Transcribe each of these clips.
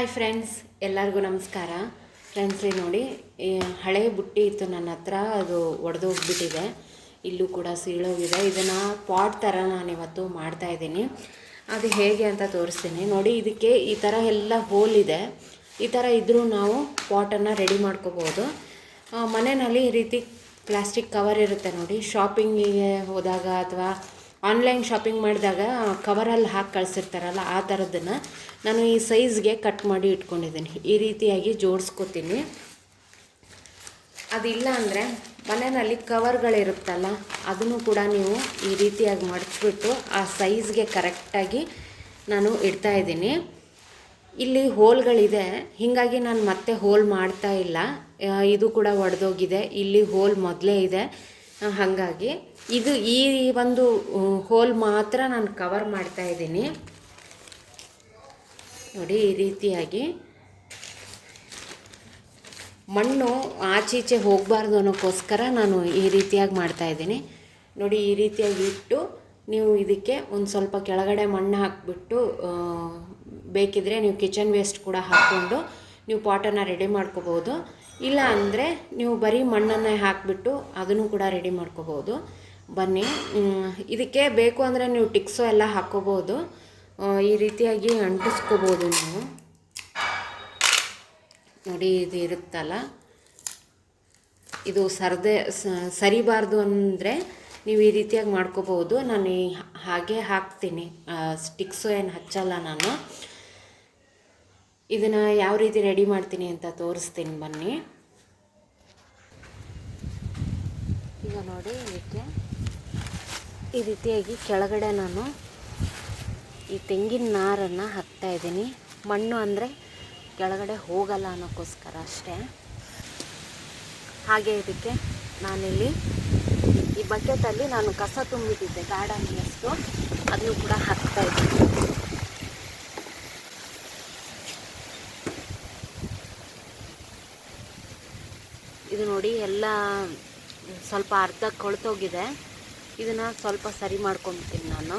Hi friends ಎಲ್ಲರಿಗೂ ನಮಸ್ಕಾರ. Friends ನೋಡಿ ಹಳೆ ಬುಟ್ಟಿ ಇತ್ತು ನನ್ನ ಹತ್ರ, ಅದು ಒಡೆದೋಗ್ಬಿಟ್ಟಿದೆ ಇಲ್ಲೂ ಕೂಡ ಸೀಳೋಗಿದೆ. ಇದನ್ನು ಪಾಟ್ ಥರ ನಾನು ಇವತ್ತು ಮಾಡ್ತಾ ಇದ್ದೀನಿ. ಅದು ಹೇಗೆ ಅಂತ ತೋರಿಸ್ತೀನಿ. ನೋಡಿ, ಇದಕ್ಕೆ ಈ ಥರ ಎಲ್ಲ ಹೋಲ್ ಇದೆ. ಈ ಥರ ಇದ್ದರೂ ನಾವು ಪಾಟನ್ನು ರೆಡಿ ಮಾಡ್ಕೋಬೋದು. ಮನೆಯಲ್ಲಿ ಈ ರೀತಿ ಪ್ಲಾಸ್ಟಿಕ್ ಕವರ್ ಇರುತ್ತೆ ನೋಡಿ. ಶಾಪಿಂಗಿಗೆ ಹೋದಾಗ ಅಥವಾ ಆನ್ಲೈನ್ ಶಾಪಿಂಗ್ ಮಾಡಿದಾಗ ಕವರಲ್ಲಿ ಹಾಕಿ ಕಳಿಸಿರ್ತಾರಲ್ಲ, ಆ ಥರದ್ದನ್ನು ನಾನು ಈ ಸೈಜ್ಗೆ ಕಟ್ ಮಾಡಿ ಇಟ್ಕೊಂಡಿದ್ದೀನಿ. ಈ ರೀತಿಯಾಗಿ ಜೋಡಿಸ್ಕೋತೀನಿ. ಅದಿಲ್ಲ ಅಂದರೆ ಮನೆಯಲ್ಲಿ ಕವರ್ಗಳಿರುತ್ತಲ್ಲ ಅದನ್ನು ಕೂಡ ನೀವು ಈ ರೀತಿಯಾಗಿ ಮಡಚ್ಬಿಟ್ಟು ಆ ಸೈಜ್ಗೆ ಕರೆಕ್ಟಾಗಿ ನಾನು ಇಡ್ತಾ ಇದ್ದೀನಿ. ಇಲ್ಲಿ ಹೋಲ್ಗಳಿದೆ ಹೀಗಾಗಿ ನಾನು ಮತ್ತೆ ಹೋಲ್ ಮಾಡ್ತಾ ಇಲ್ಲ. ಇದು ಕೂಡ ಒಡೆದೋಗಿದೆ. ಇಲ್ಲಿ ಹೋಲ್ ಮೊದಲೇ ಇದೆ. ಹಾಗಾಗಿ ಇದು ಈ ಒಂದು ಹೋಲ್ ಮಾತ್ರ ನಾನು ಕವರ್ ಮಾಡ್ತಾ ಇದ್ದೀನಿ. ನೋಡಿ, ಈ ರೀತಿಯಾಗಿ. ಮಣ್ಣು ಆಚೀಚೆ ಹೋಗಬಾರ್ದು ಅನ್ನೋಕ್ಕೋಸ್ಕರ ನಾನು ಈ ರೀತಿಯಾಗಿ ಮಾಡ್ತಾ ಇದ್ದೀನಿ. ನೋಡಿ, ಈ ರೀತಿಯಾಗಿ ಇಟ್ಟು ನೀವು ಇದಕ್ಕೆ ಒಂದು ಸ್ವಲ್ಪ ಕೆಳಗಡೆ ಮಣ್ಣು ಹಾಕಿಬಿಟ್ಟು ಬೇಕಿದ್ರೆ ನೀವು ಕಿಚನ್ ವೇಸ್ಟ್ ಕೂಡ ಹಾಕ್ಕೊಂಡು ನೀವು ಪಾಟನ್ನು ರೆಡಿ ಮಾಡ್ಕೋಬೋದು ಇಲ್ಲ ಅಂದರೆ ನೀವು ಬರೀ ಮಣ್ಣನ್ನೇ ಹಾಕಿಬಿಟ್ಟು ಅದನ್ನು ಕೂಡ ರೆಡಿ ಮಾಡ್ಕೋಬೋದು. ಬನ್ನಿ. ಇದಕ್ಕೆ ಬೇಕು ಅಂದರೆ ನೀವು ಟಿಕ್ಸು ಎಲ್ಲ ಹಾಕ್ಕೋಬೋದು ಈ ರೀತಿಯಾಗಿ ಅಂಟಿಸ್ಕೋಬೋದು ನೀವು. ನೋಡಿ, ಇದು ಇರುತ್ತಲ್ಲ. ಇದು ಸರದೆ ಸರಿಬಾರ್ದು ಅಂದರೆ ನೀವು ಈ ರೀತಿಯಾಗಿ ಮಾಡ್ಕೋಬೋದು. ನಾನು ಹಾಗೆ ಹಾಕ್ತೀನಿ. ಸ್ಟಿಕ್ಸು ಏನು ಹಚ್ಚಲ್ಲ ನಾನು. ಇದನ್ನು ಯಾವ ರೀತಿ ರೆಡಿ ಮಾಡ್ತೀನಿ ಅಂತ ತೋರಿಸ್ತೀನಿ ಬನ್ನಿ. ಈಗ ನೋಡಿ ಇದಕ್ಕೆ ಈ ರೀತಿಯಾಗಿ ಕೆಳಗಡೆ ನಾನು ಈ ತೆಂಗಿನ ನಾರನ್ನು ಹಾಕ್ತಾ ಇದ್ದೀನಿ. ಮಣ್ಣು ಅಂದರೆ ಕೆಳಗಡೆ ಹೋಗಲ್ಲ ಅನ್ನೋಕ್ಕೋಸ್ಕರ ಅಷ್ಟೇ. ಹಾಗೆ ಇದಕ್ಕೆ ನಾನಿಲ್ಲಿ ಈ ಬಕೆಟಲ್ಲಿ ನಾನು ಕಸ ತುಂಬಿಟ್ಟಿದ್ದೆ, ಗಾರ್ಡನ್ ವೇಸ್ಟು ಅದನ್ನು ಕೂಡ ಹಾಕ್ತಾ ಇದ್ದೀನಿ ಇದು ನೋಡಿ ಎಲ್ಲ ಸ್ವಲ್ಪ ಅರ್ಧ ಕೊಳ್ತೋಗಿದೆ. ಇದನ್ನು ಸ್ವಲ್ಪ ಸರಿ ಮಾಡ್ಕೊತೀನಿ ನಾನು.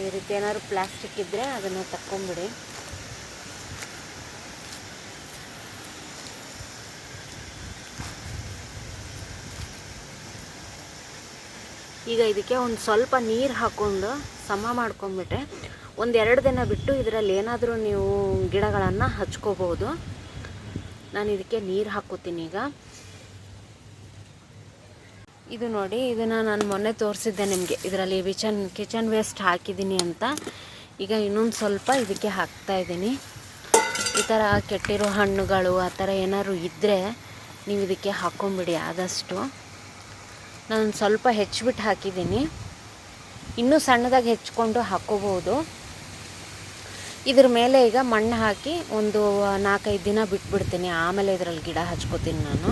ಈ ರೀತಿ ಏನಾದ್ರು ಪ್ಲಾಸ್ಟಿಕ್ ಇದ್ದರೆ ಅದನ್ನು ತಕ್ಕೊಂಬಿಡಿ. ಈಗ ಇದಕ್ಕೆ ಒಂದು ಸ್ವಲ್ಪ ನೀರು ಹಾಕ್ಕೊಂಡು ಸಮ ಮಾಡ್ಕೊಂಬಿಟ್ರೆ ಒಂದು ಎರಡು ದಿನ ಬಿಟ್ಟು ಇದರಲ್ಲಿ ಏನಾದರೂ ನೀವು ಗಿಡಗಳನ್ನು ಹಚ್ಕೋಬೋದು ನಾನು ಇದಕ್ಕೆ ನೀರು ಹಾಕೋತೀನಿ ಈಗ. ಇದು ನೋಡಿ, ಇದನ್ನು ನಾನು ಮೊನ್ನೆ ತೋರಿಸಿದ್ದೆ ನಿಮಗೆ. ಇದರಲ್ಲಿ ವಿಚನ್, ಕಿಚನ್ ವೇಸ್ಟ್ ಹಾಕಿದ್ದೀನಿ ಅಂತ. ಈಗ ಇನ್ನೊಂದು ಸ್ವಲ್ಪ ಇದಕ್ಕೆ ಹಾಕ್ತಾ ಇದ್ದೀನಿ. ಈ ಥರ ಕೆಟ್ಟಿರೋ ಹಣ್ಣುಗಳು, ಆ ಥರ ಏನಾದ್ರು ಇದ್ದರೆ ನೀವು ಇದಕ್ಕೆ ಹಾಕ್ಕೊಂಬಿಡಿ ಆದಷ್ಟು. ನಾನು ಸ್ವಲ್ಪ ಹೆಚ್ಚಿಬಿಟ್ಟು ಹಾಕಿದ್ದೀನಿ. ಇನ್ನೂ ಸಣ್ಣದಾಗಿ ಹೆಚ್ಕೊಂಡು ಹಾಕೋಬೋದು ಇದ್ರ ಮೇಲೆ ಈಗ ಮಣ್ಣು ಹಾಕಿ ಒಂದು ನಾಲ್ಕೈದು ದಿನ ಬಿಟ್ಬಿಡ್ತೀನಿ. ಆಮೇಲೆ ಇದರಲ್ಲಿ ಗಿಡ ಹಚ್ಕೋತೀನಿ ನಾನು.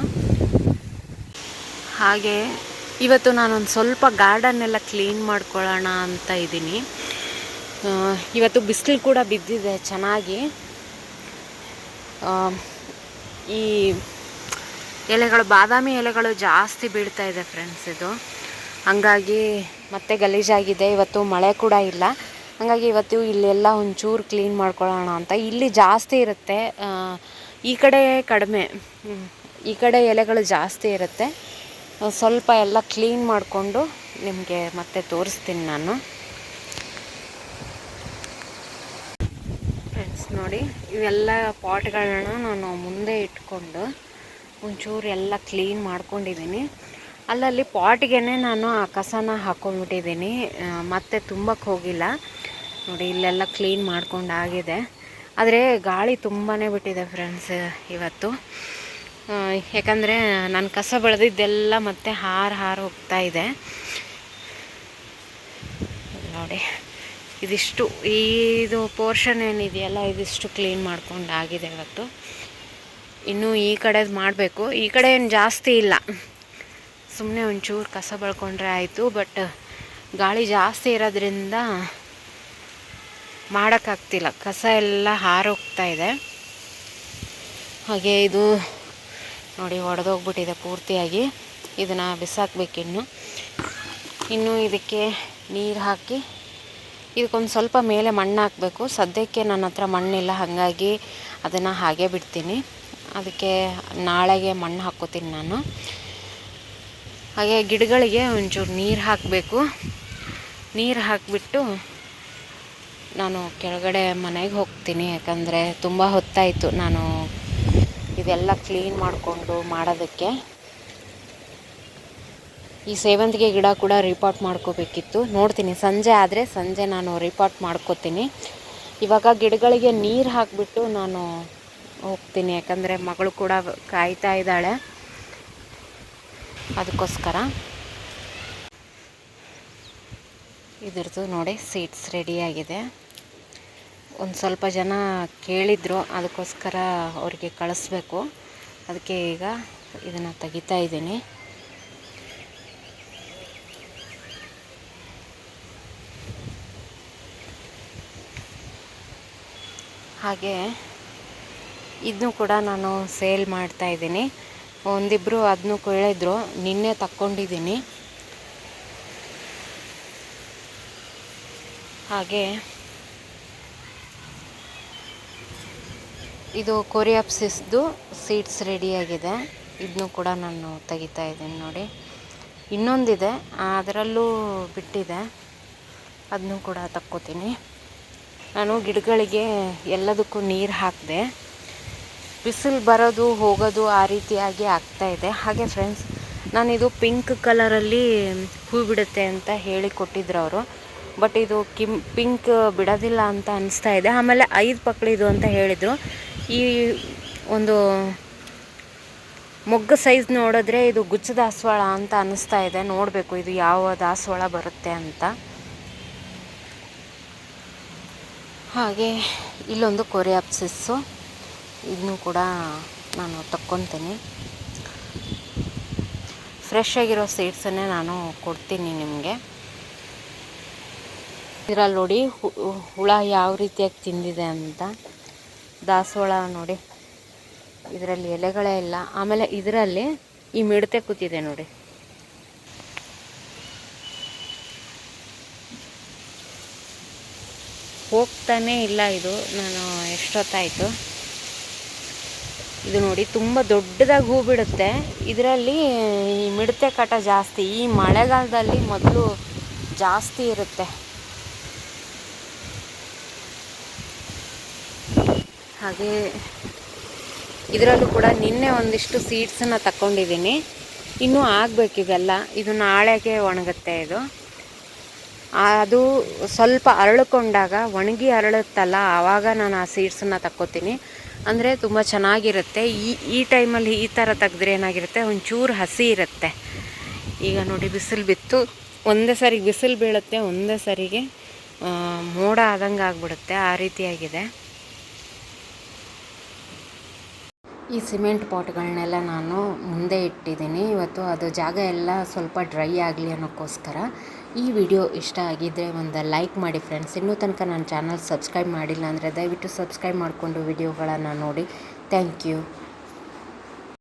ಹಾಗೆ ಇವತ್ತು ನಾನೊಂದು ಸ್ವಲ್ಪ ಗಾರ್ಡನ್ನೆಲ್ಲ ಕ್ಲೀನ್ ಮಾಡ್ಕೊಳ್ಳೋಣ ಅಂತ ಇದ್ದೀನಿ. ಇವತ್ತು ಬಿಸಿಲು ಕೂಡ ಬಿದ್ದಿದೆ ಚೆನ್ನಾಗಿ. ಈ ಎಲೆಗಳು, ಬಾದಾಮಿ ಎಲೆಗಳು ಜಾಸ್ತಿ ಬೀಳ್ತಾ ಇದೆ ಫ್ರೆಂಡ್ಸ್ ಇದು. ಹಂಗಾಗಿ ಮತ್ತೆ ಗಲೀಜಾಗಿದೆ, ಇವತ್ತು ಮಳೆ ಕೂಡ ಇಲ್ಲ. ಹಾಗಾಗಿ ಇವತ್ತು ಇಲ್ಲೆಲ್ಲ ಒಂಚೂರು ಕ್ಲೀನ್ ಮಾಡ್ಕೊಳ್ಳೋಣ ಅಂತ. ಇಲ್ಲಿ ಜಾಸ್ತಿ ಇರುತ್ತೆ ಈ ಕಡೆ ಕಡಿಮೆ. ಈ ಕಡೆ ಎಲೆಗಳು ಜಾಸ್ತಿ ಇರುತ್ತೆ. ಸ್ವಲ್ಪ ಎಲ್ಲ ಕ್ಲೀನ್ ಮಾಡಿಕೊಂಡು ನಿಮಗೆ ಮತ್ತೆ ತೋರಿಸ್ತೀನಿ ನಾನು. ಫ್ರೆಂಡ್ಸ್ ನೋಡಿ, ಇವೆಲ್ಲ ಪಾಟ್ಗಳನ್ನ ನಾನು ಮುಂದೆ ಇಟ್ಕೊಂಡು ಒಂಚೂರು ಎಲ್ಲ ಕ್ಲೀನ್ ಮಾಡ್ಕೊಂಡಿದ್ದೀನಿ. ಅಲ್ಲಲ್ಲಿ ಪಾಟ್ಗೆ ನಾನು ಆ ಕಸನ ಹಾಕ್ಕೊಂಡ್ಬಿಟ್ಟಿದ್ದೀನಿ ಮತ್ತೆ ತುಂಬಕ್ಕೆ ಹೋಗಿಲ್ಲ. ನೋಡಿ, ಇಲ್ಲೆಲ್ಲ ಕ್ಲೀನ್ ಮಾಡ್ಕೊಂಡಾಗಿದೆ ಆದರೆ ಗಾಳಿ ತುಂಬಾ ಬಿಟ್ಟಿದೆ ಫ್ರೆಂಡ್ಸ್ ಇವತ್ತು. ಯಾಕಂದರೆ ನಾನು ಕಸ ಬೆಳೆದಿದ್ದೆಲ್ಲ ಮತ್ತೆ ಹಾರು ಹಾರು ಹೋಗ್ತಾ ಇದೆ. ನೋಡಿ, ಇದಿಷ್ಟು ಇದು ಪೋರ್ಷನ್ ಏನಿದೆಯಲ್ಲ, ಇದಿಷ್ಟು ಕ್ಲೀನ್ ಮಾಡ್ಕೊಂಡಾಗಿದೆ ಇವತ್ತು. ಇನ್ನು ಈ ಕಡೆದು ಮಾಡಬೇಕು. ಈ ಕಡೆ ಏನು ಜಾಸ್ತಿ ಇಲ್ಲ. ಸುಮ್ಮನೆ ಒಂಚೂರು ಕಸ ಬಳ್ಕೊಂಡ್ರೆ ಆಯಿತು, ಬಟ್ ಗಾಳಿ ಜಾಸ್ತಿ ಇರೋದ್ರಿಂದ ಮಾಡೋಕ್ಕಾಗ್ತಿಲ್ಲ. ಕಸ ಎಲ್ಲ ಹಾರೋಗ್ತಾ ಇದೆ. ಹಾಗೆ ಇದು ನೋಡಿ ಒಡೆದೋಗ್ಬಿಟ್ಟಿದೆ ಪೂರ್ತಿಯಾಗಿ. ಇದನ್ನು ಬಿಸಾಕ್ಬೇಕಿನ್ನು ಇನ್ನು ಇದಕ್ಕೆ ನೀರು ಹಾಕಿ ಇದಕ್ಕೊಂದು ಸ್ವಲ್ಪ ಮೇಲೆ ಮಣ್ಣು ಹಾಕಬೇಕು. ಸದ್ಯಕ್ಕೆ ನನ್ನ ಹತ್ರ ಮಣ್ಣಿಲ್ಲ, ಹಾಗಾಗಿ ಅದನ್ನು ಹಾಗೆ ಬಿಡ್ತೀನಿ. ಅದಕ್ಕೆ ನಾಳೆಗೆ ಮಣ್ಣು ಹಾಕೋತೀನಿ ನಾನು. ಹಾಗೆ ಗಿಡಗಳಿಗೆ ಒಂಚೂರು ನೀರು ಹಾಕಬೇಕು. ನೀರು ಹಾಕಿಬಿಟ್ಟು ನಾನು ಕೆಳಗಡೆ ಮನೆಗೆ ಹೋಗ್ತೀನಿ, ಯಾಕಂದರೆ ತುಂಬ ಹೊತ್ತಾಯಿತು ನಾನು ಇದೆಲ್ಲ ಕ್ಲೀನ್ ಮಾಡಿಕೊಂಡು ಮಾಡೋದಕ್ಕೆ. ಈ ಸೇವಂತಿಗೆ ಗಿಡ ಕೂಡ ರಿಪೋರ್ಟ್ ಮಾಡ್ಕೋಬೇಕಿತ್ತು. ನೋಡ್ತೀನಿ, ಸಂಜೆ ಆದರೆ ಸಂಜೆ ನಾನು ರಿಪೋರ್ಟ್ ಮಾಡ್ಕೋತೀನಿ. ಇವಾಗ ಗಿಡಗಳಿಗೆ ನೀರು ಹಾಕಿಬಿಟ್ಟು ನಾನು ಹೋಗ್ತೀನಿ, ಯಾಕಂದರೆ ಮಗಳು ಕೂಡ ಕಾಯ್ತಾ ಇದ್ದಾಳೆ. ಅದಕ್ಕೋಸ್ಕರ ಇದ್ರದ್ದು ನೋಡಿ ಸೀಟ್ಸ್ ರೆಡಿಯಾಗಿದೆ ಒಂದು ಸ್ವಲ್ಪ ಜನ ಕೇಳಿದರು, ಅದಕ್ಕೋಸ್ಕರ ಅವರಿಗೆ ಕಳಿಸ್ಬೇಕು. ಅದಕ್ಕೆ ಈಗ ಇದನ್ನು ತೆಗಿತಾ ಇದ್ದೀನಿ. ಹಾಗೆ ಇದನ್ನು ಕೂಡ ನಾನು ಸೇಲ್ ಮಾಡ್ತಾ ಇದ್ದೀನಿ. ಒಂದಿಬ್ಬರು ಅದನ್ನು ಕೇಳಿದ್ರು, ನಿನ್ನೆ ತಕ್ಕೊಂಡಿದ್ದೀನಿ. ಹಾಗೆ, ಇದು ಕೊರಿಯಾಪ್ಸಿಸ್ದು ಸೀಡ್ಸ್ ರೆಡಿಯಾಗಿದೆ ಇದನ್ನು ಕೂಡ ನಾನು ತೆಗಿತಾ ಇದ್ದೀನಿ ನೋಡಿ. ಇನ್ನೊಂದಿದೆ, ಅದರಲ್ಲೂ ಬಿಟ್ಟಿದೆ. ಅದನ್ನು ಕೂಡ ತಕ್ಕೋತೀನಿ. ನಾನು ಗಿಡಗಳಿಗೆ ಎಲ್ಲದಕ್ಕೂ ನೀರು ಹಾಕಿದೆ. ಬಿಸಿಲು ಬರೋದು, ಹೋಗೋದು ಆ ರೀತಿಯಾಗಿ ಇದೆ. ಹಾಗೆ ಫ್ರೆಂಡ್ಸ್ ನಾನಿದು ಪಿಂಕ್ ಕಲರಲ್ಲಿ ಹೂ ಬಿಡುತ್ತೆ ಅಂತ ಹೇಳಿ ಕೊಟ್ಟಿದ್ರು ಅವರು. ಬಟ್ ಇದು ಕಿಮ್ ಪಿಂಕ್ ಬಿಡೋದಿಲ್ಲ ಅಂತ ಅನಿಸ್ತಾ ಇದೆ. ಆಮೇಲೆ ಐದು ಪಕ್ಳಿದು ಅಂತ ಹೇಳಿದರು. ಈ ಒಂದು ಮೊಗ್ಗು ಸೈಜ್ ನೋಡಿದ್ರೆ ಇದು ಗುಚ್ಚ ದಾಸವಾಳ ಅಂತ ಅನಿಸ್ತಾ ಇದೆ. ನೋಡಬೇಕು ಇದು ಯಾವ ದಾಸವಾಳ ಬರುತ್ತೆ ಅಂತ. ಹಾಗೆ ಇಲ್ಲೊಂದು ಕೊರಿಯಾಪ್ಸಿಸ್ಸು. ಇದನ್ನು ಕೂಡ ನಾನು ತಕ್ಕೊತೀನಿ ಫ್ರೆಶ್ ಆಗಿರೋ ಸೀಡ್ಸನ್ನೇ ನಾನು ಕೊಡ್ತೀನಿ ನಿಮಗೆ. ಇದರಲ್ಲಿ ನೋಡಿ ಹುಳ ಯಾವ ರೀತಿಯಾಗಿ ತಿಂದಿದೆ ಅಂತ. ದಾಸವಾಳ ನೋಡಿ, ಇದರಲ್ಲಿ ಎಲೆಗಳೇ ಇಲ್ಲ. ಆಮೇಲೆ ಇದರಲ್ಲಿ ಈ ಮಿಡತೆ ಕೂತಿದೆ ನೋಡಿ. ಹೋಗ್ತಾನೇ ಇಲ್ಲ ಇದು. ನಾನು ಎಷ್ಟೊತ್ತಾಯಿತು? ಇದು ನೋಡಿ, ತುಂಬ ದೊಡ್ಡದಾಗಿ ಹೂ ಬಿಡುತ್ತೆ. ಇದರಲ್ಲಿ ಈ ಮಿಡತೆ ಕಾಟ ಜಾಸ್ತಿ, ಈ ಮಳೆಗಾಲದಲ್ಲಿ ಮೊದಲು ಜಾಸ್ತಿ ಇರುತ್ತೆ. ಹಾಗೆ ಇದರಲ್ಲೂ ಕೂಡ ನಿನ್ನೆ ಒಂದಿಷ್ಟು ಸೀಡ್ಸನ್ನು ತಗೊಂಡಿದ್ದೀನಿ ಇನ್ನೂ ಆಗಬೇಕಿದೆಲ್ಲ ಇದು ನಾಳೆಗೆ ಒಣಗುತ್ತೆ ಇದು. ಅದು ಸ್ವಲ್ಪ ಅರಳಿಕೊಂಡಾಗ, ಒಣಗಿ ಅರಳುತ್ತಲ್ಲ, ಆವಾಗ ನಾನು ಆ ಸೀಡ್ಸನ್ನು ತಕ್ಕೋತೀನಿ. ಅಂದರೆ ತುಂಬ ಚೆನ್ನಾಗಿರುತ್ತೆ. ಈ ಈ ಟೈಮಲ್ಲಿ ಈ ಥರ ತೆಗೆದ್ರೆ ಏನಾಗಿರುತ್ತೆ? ಒಂಚೂರು ಹಸಿ ಇರುತ್ತೆ. ಈಗ ನೋಡಿ ಬಿಸಿಲು ಬಿತ್ತು. ಒಂದೇ ಸರಿಗೆ ಬಿಸಿಲು ಬೀಳುತ್ತೆ, ಒಂದೇ ಸರಿಗೆ ಮೋಡ ಆದಂಗೆ ಆಗಿಬಿಡುತ್ತೆ. ಆ ರೀತಿಯಾಗಿದೆ. ಈ ಸಿಮೆಂಟ್ ಪಾಟ್ಗಳನ್ನೆಲ್ಲ ನಾನು ಮುಂದೆ ಇಟ್ಟಿದ್ದೀನಿ. ಇವತ್ತು ಅದು ಜಾಗ ಎಲ್ಲ ಸ್ವಲ್ಪ ಡ್ರೈ ಆಗಲಿ ಅನ್ನೋಕ್ಕೋಸ್ಕರ. ಈ ವಿಡಿಯೋ ಇಷ್ಟ ಆಗಿದ್ದರೆ ಒಂದು ಲೈಕ್ ಮಾಡಿ ಫ್ರೆಂಡ್ಸ್. ಇನ್ನೂ ತನಕ ನನ್ನ ಚಾನಲ್ ಸಬ್ಸ್ಕ್ರೈಬ್ ಮಾಡಿಲ್ಲ ಅಂದರೆ ದಯವಿಟ್ಟು ಸಬ್ಸ್ಕ್ರೈಬ್ ಮಾಡಿಕೊಂಡು ವಿಡಿಯೋಗಳನ್ನು ನೋಡಿ. Thank you.